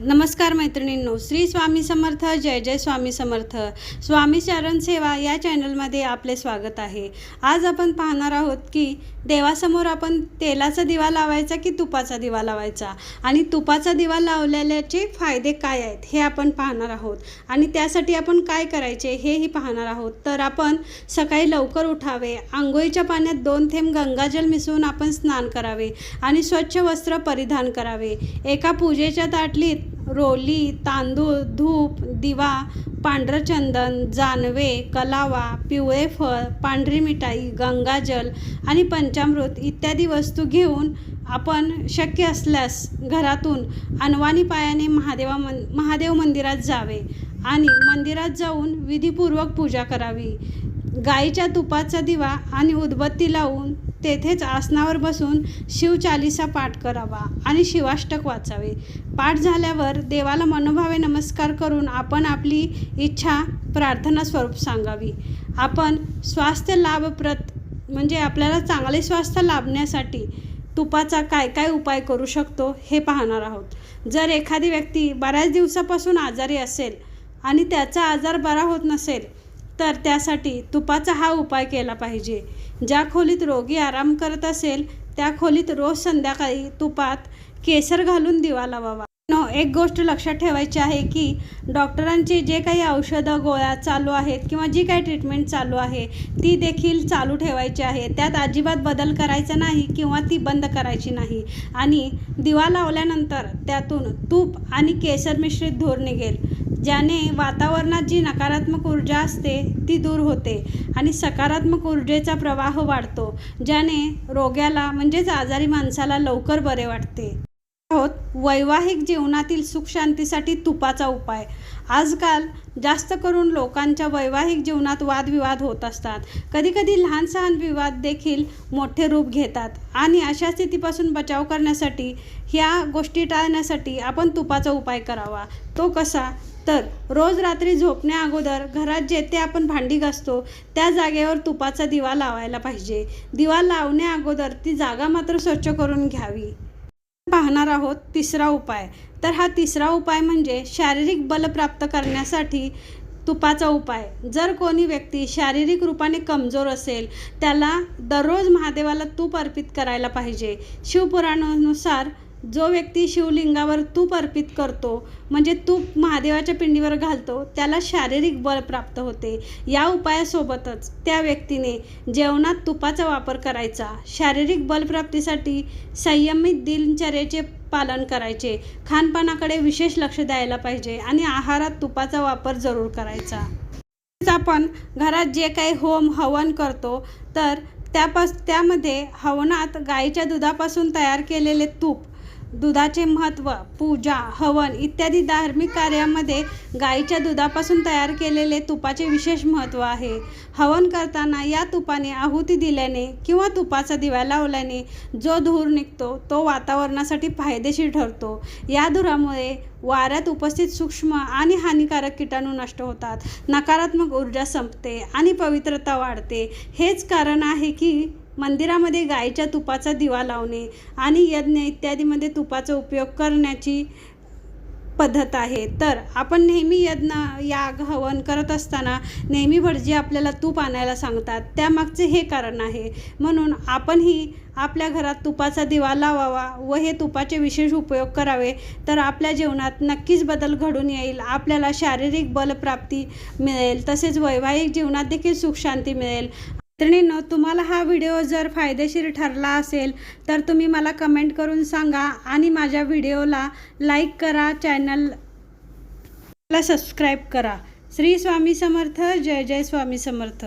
नमस्कार मैत्रिणींनो श्री स्वामी समर्थ जय जय स्वामी समर्थ. स्वामी चरण सेवा या चॅनलमध्ये आपले स्वागत आहे. आज आपण पाहणार आहोत की देवासमोर आपण तेलाचा दिवा लावायचा की तुपाचा दिवा लावायचा? आणि तुपाचा दिवा लावलेल्याचे फायदे काय आहेत हे आपण पाहणार आहोत. आणि त्यासाठी आपण काय करायचे हेही पाहणार आहोत. तर आपण सकाळी लवकर उठावे आंघोळीच्या पाण्यात दोन थेंब गंगाजल मिसळून आपण स्नान करावे आणि स्वच्छ वस्त्र परिधान करावे. एका पूजेच्या ताटलीत रोली तांदूळ धूप दिवा पांढरं चंदन जानवे कलावा पिवळे फळ पांढरी मिठाई गंगाजल आणि पंचामृत इत्यादी वस्तू घेऊन आपण शक्य असल्यास घरातून अनवाणी पायाने महादेवा मन महादेव मंदिरात जावे आणि मंदिरात जाऊन विधीपूर्वक पूजा करावी. गाईच्या तुपाचा दिवा आणि उदबत्ती लावून तेथेच आसनावर बसून शिवचालिसा पाठ करावा आणि शिवाष्टक वाचावे. पाठ झाल्यावर देवाला मनोभावे नमस्कार करून आपण आपली इच्छा प्रार्थना स्वरूप सांगावी. आपण स्वास्थ्य लाभप्रत म्हणजे आपल्याला चांगले स्वास्थ्य लाभण्यासाठी तुपाचा काय काय उपाय करू शकतो हे पाहणार आहोत. जर एखादी व्यक्ती बऱ्याच दिवसापासून आजारी असेल आणि त्याचा आजार बरा होत नसेल तर त्यासाठी तुपाचा हा उपाय केला पाहिजे. ज्या खोलीत रोगी आराम करत असेल त्या खोलीत रोज संध्याकाळी तुपात केसर घालून दिवा लावावा. नो एक गोष्ट लक्षात ठेवायची आहे की डॉक्टरांचे जे काही औषधं गोळ्या चालू आहेत किंवा जी काही ट्रीटमेंट चालू आहे ती देखील चालू ठेवायची आहे. त्यात अजिबात बदल करायचा नाही किंवा ती बंद करायची नाही. आणि दिवा लावल्यानंतर त्यातून तूप आणि केसर मिश्रित धूर निघेल. ज्याने वातावरणात जी नकारात्मक ऊर्जा असते ती दूर होते आणि सकारात्मक ऊर्जेचा प्रवाह वाढतो ज्याने रोग्याला म्हणजेच आजारी माणसाला लवकर बरे वाटते. आहोत वैवाहिक जीवनातील सुखशांतीसाठी तुपाचा उपाय. आजकाल जास्त करून लोकांच्या वैवाहिक जीवनात वादविवाद होत असतात. कधीकधी लहान सहान विवाद देखील मोठे रूप घेतात आणि अशा स्थितीपासून बचाव करण्यासाठी ह्या गोष्टी टाळण्यासाठी आपण तुपाचा उपाय करावा. तो कसा? तर रोज रात्री झोपण्या अगोदर घरात जेथे आपण भांडी घासतो त्या जागेवर तुपाचा दिवा लावायला पाहिजे. दिवा लावण्या अगोदर ती जागा मात्र स्वच्छ करून घ्यावी. पाहणार आहोत तिसरा उपाय. तर हा तिसरा उपाय म्हणजे शारीरिक बल प्राप्त करण्यासाठी तुपाचा उपाय. जर कोणी व्यक्ती शारीरिक रूपाने कमजोर असेल त्याला दररोज महादेवाला तूप अर्पित करायला पाहिजे. शिवपुराणानुसार जो व्यक्ती शिवलिंगावर तूप अर्पित करतो म्हणजे तूप महादेवाच्या पिंडीवर घालतो त्याला शारीरिक बळ प्राप्त होते. या उपायासोबतच त्या व्यक्तीने जेवणात तुपाचा वापर करायचा. शारीरिक बलप्राप्तीसाठी संयमित दिनचर्येचे पालन करायचे. खानपानाकडे विशेष लक्ष द्यायला पाहिजे आणि आहारात तुपाचा वापर जरूर करायचा. आपण घरात जे काही होम हवन करतो तर त्यापास त्यामध्ये हवनात गाईच्या दुधापासून तयार केलेले तूप दुधाचे महत्त्व पूजा हवन इत्यादी धार्मिक कार्यामध्ये गाईच्या दुधापासून तयार केलेले तुपाचे विशेष महत्त्व आहे. हवन करताना या तुपाने आहुती दिल्याने किंवा तुपाचा दिवा लावल्याने जो धूर निघतो तो वातावरणासाठी फायदेशीर ठरतो. या धुरामुळे वाऱ्यात उपस्थित सूक्ष्म आणि हानिकारक किटाणू नष्ट होतात. नकारात्मक ऊर्जा संपते आणि पवित्रता वाढते. हेच कारण आहे की मंदिरामध्ये गाईच्या तुपाचा दिवा लावणे आणि यज्ञ इत्यादीमध्ये तुपाचा उपयोग करण्याची पद्धत आहे. तर आपण नेहमी यज्ञ याग हवन करत असताना नेहमी भटजी आपल्याला तूप आणायला सांगतात. त्यामागचे हे कारण आहे. म्हणून आपणही आपल्या घरात तुपाचा दिवा लावावा व हे तुपाचे विशेष उपयोग करावे तर आपल्या जीवनात नक्कीच बदल घडून येईल. आपल्याला शारीरिक बलप्राप्ती मिळेल. तसेच वैवाहिक जीवनात देखील सुखशांती मिळेल. मैत्रिणींनो तुम्हाला हा व्हिडिओ जर फायदेशीर ठरला असेल तर तुम्ही मला कमेंट करून सांगा आणि माझ्या व्हिडिओला लाईक करा चॅनलला सबस्क्राईब करा. श्री स्वामी समर्थ जय जय स्वामी समर्थ.